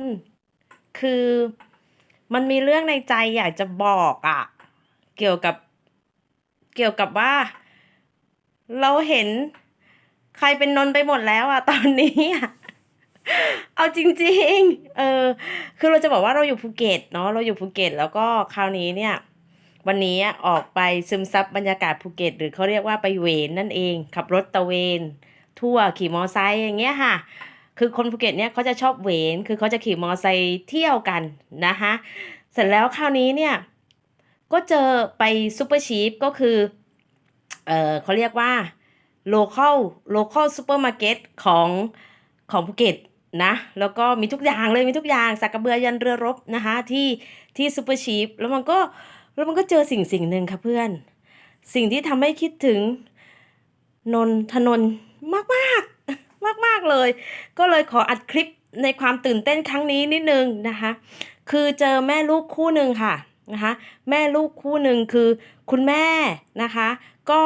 นคือมันมีเรื่องในใจอยากจะบอกอะเกี่ยวกับ เกี่ยวกับว่า เราเห็นใครเป็นนนไปหมดแล้วอะตอนนี้อะเอาจริง ๆ เออ คือเราจะบอกว่าเราอยู่ภูเก็ตเนาะเราอยู่ภูเก็ต แล้วก็คราวนี้เนี่ย วันนี้ออกไปซึมซับบรรยากาศภูเก็ต หรือเขาเรียกว่าไปเวนนั่นเอง ขับรถตะเวน ทั่วขี่มอไซค์อย่างเงี้ยค่ะ คือคนภูเก็ตเนี่ยเขาจะชอบเวนคือเขาจะขี่มอไซค์เที่ยวกันนะคะเสร็จแล้วคราวนี้เนี่ยก็เจอไปซูเปอร์ชีฟก็คือเออเขาเรียกว่า local local supermarket ของของภูเก็ตนะ แล้วก็มีทุกอย่างเลยมีทุกอย่างสักกระเบือยันเรือรบนะคะที่ที่ซูเปอร์ชีฟแล้วมันก็แล้วมันก็เจอสิ่งสิ่งหนึ่งค่ะเพื่อน สิ่งที่ทำให้คิดถึงนนทนนมากมากมากมากๆ เลย ก็เลยขออัดคลิปในความตื่นเต้นครั้งนี้นิดนึงนะคะ คือเจอแม่ลูกคู่หนึ่งค่ะนะคะ แม่ลูกคู่หนึ่งคือคุณแม่นะคะ ก็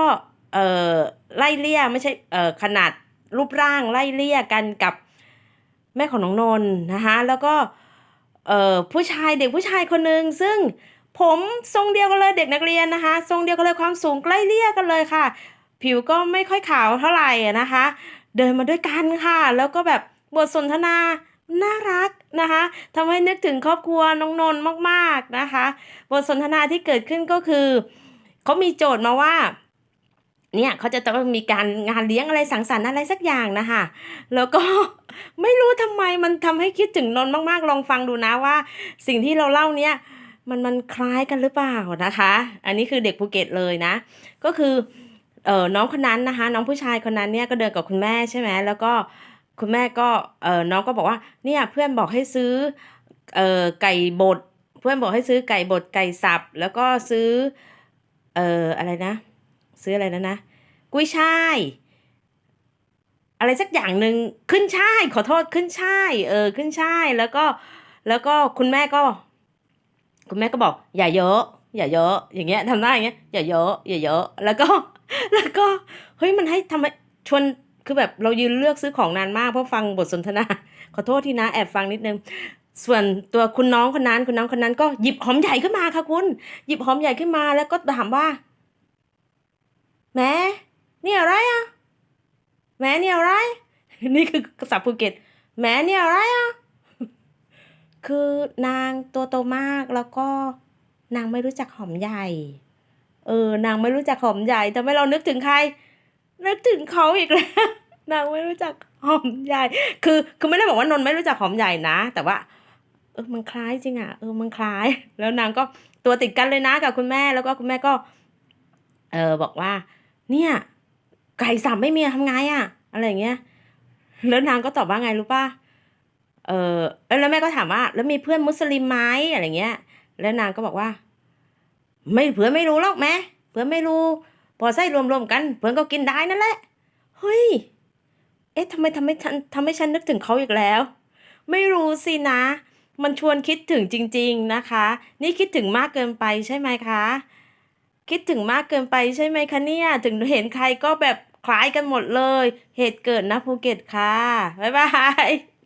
เอ่อไล่เลี่ยไม่ใช่เอ่อขนาดรูปร่างไล่เลี่ยกันกับแม่ของน้องนนนะคะแล้วก็เอ่อผู้ชายเด็กผู้ชายคนหนึ่งซึ่งผมทรงเดียวกันเลยเด็กนักเรียนนะคะ ทรงเดียวกันเลยความสูงใกล้เลี่ยกันเลยค่ะ ผิวก็ไม่ค่อยขาวเท่าไหร่นะคะ เดินมาด้วยกันค่ะ แล้วก็แบบบทสนทนาน่ารักนะคะทำให้นึกถึงครอบครัวน้องนนท์มากๆนะคะ บทสนทนาที่เกิดขึ้นก็คือเขามีโจทย์มาว่าเนี่ยเขาจะต้องมีการงานเลี้ยงอะไรสังสรรค์อะไรสักอย่างนะคะแล้วก็ไม่รู้ทำไมมันทำให้คิดถึงนนท์มากๆ ลองฟังดูนะว่า สิ่งที่เราเล่าเนี่ยมันมันคล้ายกันหรือเปล่านะคะ อันนี้คือเด็กภูเก็ตเลยนะ ก็คือ เออน้องคนนั้นนะคะ น้องผู้ชายคนนั้นเนี่ยก็เดินกับคุณแม่ใช่ไหมแล้วก็คุณแม่ก็เออน้องก็บอกว่าเนี่ยเพื่อนบอกให้ซื้อเออไก่บดเพื่อนบอกให้ซื้อไก่บดไก่สับ แล้วก็ซื้อเอออะไรนะ ซื้ออะไรนะนะกุ้ยช่ายอะไรสักอย่างหนึ่งขึ้นช่ายขอโทษขึ้นช่ายเออขึ้นช่ายแล้วก็แล้วก็คุณแม่ก็ คุณแม่ก็บอก อย่าเยอะ อย่าเยอะ อย่างเงี้ยทำหน้าอย่างเงี้ยอย่าเยอะอย่าเยอะ แล้วก็ แล้วก็เฮ้ยมันให้ทำไมชวนคือแบบเรายืนเลือกซื้อของนานมากเพราะฟังบทสนทนา ขอโทษทีนะแอบฟังนิดนึง ส่วนตัวคุณน้องคนนั้นคุณน้องคนนั้นก็หยิบหอมใหญ่ขึ้นมาค่ะคุณ หยิบหอมใหญ่ขึ้นมาแล้วก็ถามว่าแม่นี่อะไรอะแม่นี่อะไร นี่คือภาษาภูเก็ตแม่นี่อะไรอะคือนางตัวโตมากแล้วก็นางไม่รู้จักหอมใหญ่ เออนางไม่รู้จักหอมใหญ่ทำให้เรานึกถึงใคร นึกถึงเขาอีกแล้ว นางไม่รู้จักหอมใหญ่ คือคือไม่ได้บอกว่านนท์ไม่รู้จักหอมใหญ่นะ แต่ว่า เออมันคล้ายจริงอะเออมันคล้าย แล้วนางก็ตัวติดกันเลยนะกับคุณแม่แล้วก็คุณแม่ก็ เออบอกว่า เนี่ย ไก่สับไม่มีทำไงอะ อะไรอย่างเงี้ยแล้วนางก็ตอบว่าไงรู้ป่ะเออแล้วแม่ก็ถามว่า แล้วมีเพื่อนมุสลิมไหมอะไรเงี้ย แล้วนางก็บอกว่า ไม่เผื่อไม่รู้หรอกแม่เผื่อไม่รู้ พอใส่รวมๆกันเพื่อก็กินได้นั่นแหละ เฮ้ย เอ๊ะทำไมทำให้ฉันทำให้ฉันนึกถึงเขาอีกแล้ว ไม่รู้สินะ มันชวนคิดถึงจริง ๆนะคะ นี่คิดถึงมากเกินไปใช่ไหมคะ คิดถึงมากเกินไปใช่ไหมคะเนี่ย ถึงเห็นใครก็แบบคล้ายกันหมดเลย เหตุเกิดนะภูเก็ตค่ะ บ๊ายบาย